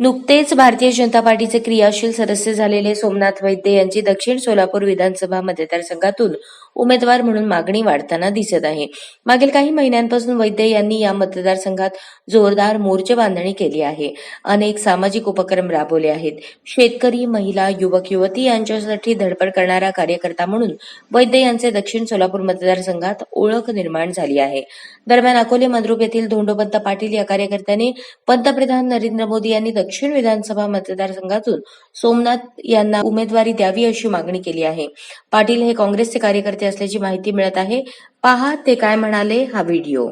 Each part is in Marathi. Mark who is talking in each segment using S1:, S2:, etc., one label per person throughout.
S1: नुकतेच भारतीय जनता पार्टीचे क्रियाशील सदस्य झालेले सोमनाथ वैद्य यांची दक्षिण सोलापूर विधानसभा मतदारसंघातून उमेदवार म्हणून मागणी वाढताना दिसत आहे. मागील काही महिन्यांपासून वैद्य यांनी या मतदारसंघात जोरदार मोर्चे बांधणी केली आहे. अनेक सामाजिक उपक्रम राबवले आहेत. शेतकरी महिला युवक युवती यांच्यासाठी धडपड करणारा कार्यकर्ता म्हणून वैद्य यांचे दक्षिण सोलापूर मतदारसंघात ओळख निर्माण झाली आहे. दरम्यान अकोले मद्रुप येथील धोंडोपंत पाटील या कार्यकर्त्याने पंतप्रधान नरेंद्र मोदी यांनी दक्षिण विधानसभा मतदारसंघातून सोमनाथ यांना उमेदवारी द्यावी अशी मागणी केली आहे. पाटील हे काँग्रेसचे कार्यकर्ते असल्याची माहिती मिळत आहे. पहा ते काय म्हणाले हा व्हिडिओ.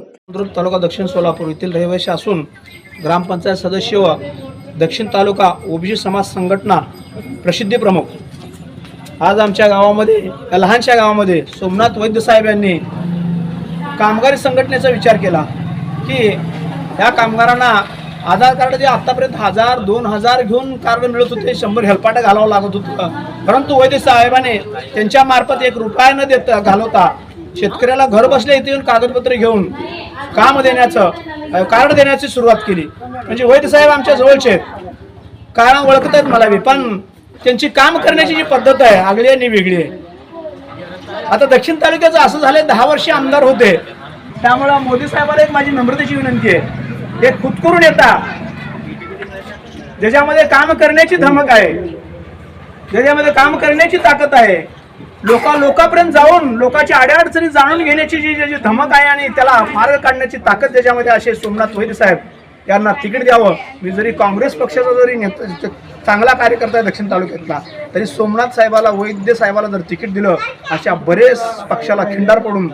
S2: तालुका दक्षिण सोलापूर येथील रहिवासी असून ग्रामपंचायत सदस्य व दक्षिण तालुका ओबीसी समाज संघटना प्रसिद्धी प्रमुख. आज आमच्या गावामध्ये या लहानशा गावामध्ये सोमनाथ वैद्य साहेब यांनी कामगारी संघटनेचा विचार केला की या कामगारांना आधार कार्ड जे आतापर्यंत हजार दोन हजार घेऊन कार्ड मिळत होते शंभर हेलपाटा घालावं लागत होतं. परंतु वैद्य साहेबाने त्यांच्या मार्फत एक रुपया न देता घालवता शेतकऱ्याला घर बसल्या इथे येऊन कागदपत्र घेऊन काम देण्याचं कार्ड देण्याची सुरुवात केली. म्हणजे वैद्य साहेब आमच्या जवळचे आहेत. कारण ओळखत आहेत मला बी पण त्यांची काम करण्याची जी पद्धत आहे आगळी आणि वेगळी आहे. आता दक्षिण तालुक्याचं असं झालं दहा वर्षे आमदार होते. त्यामुळं मोदी साहेबांना एक माझी नम्रतेची विनंती आहे. ते खुद करून येता. ज्याच्यामध्ये काम करण्याची धमक आहे ज्याच्यामध्ये काम करण्याची ताकद आहे. लोका लोकांपर्यंत जाऊन लोकांच्या अडचणी जाणून घेण्याची जी जी धमक आहे आणि त्याला मार्ग काढण्याची ताकद ज्याच्यामध्ये असे सोमनाथ वैद्य साहेब यांना तिकीट द्यावं. मी जरी काँग्रेस पक्षाचा जरी नेता चांगला कार्यकर्ता आहे दक्षिण तालुक्यातला तरी सोमनाथ साहेबाला वैद्य साहेबाला जर तिकीट दिलं अशा बरेच पक्षाला खिंडार पडून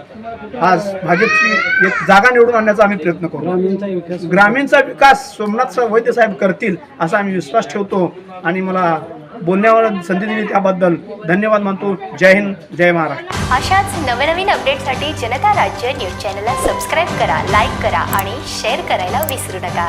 S2: आज भाजपची एक जागा निवडून आणण्याचा आम्ही प्रयत्न करू. ग्रामीणचा विकास सोमनाथ वैद्य साहेब करतील असा आम्ही विश्वास ठेवतो. आणि मला बोलण्यावर संधी दिली त्याबद्दल धन्यवाद मानतो. जय हिंद जय महाराष्ट्र.
S3: अशाच नवनवीन अपडेटसाठी जनता राज्य न्यूज चॅनलला सबस्क्राईब करा लाईक करा आणि शेअर करायला विसरू नका.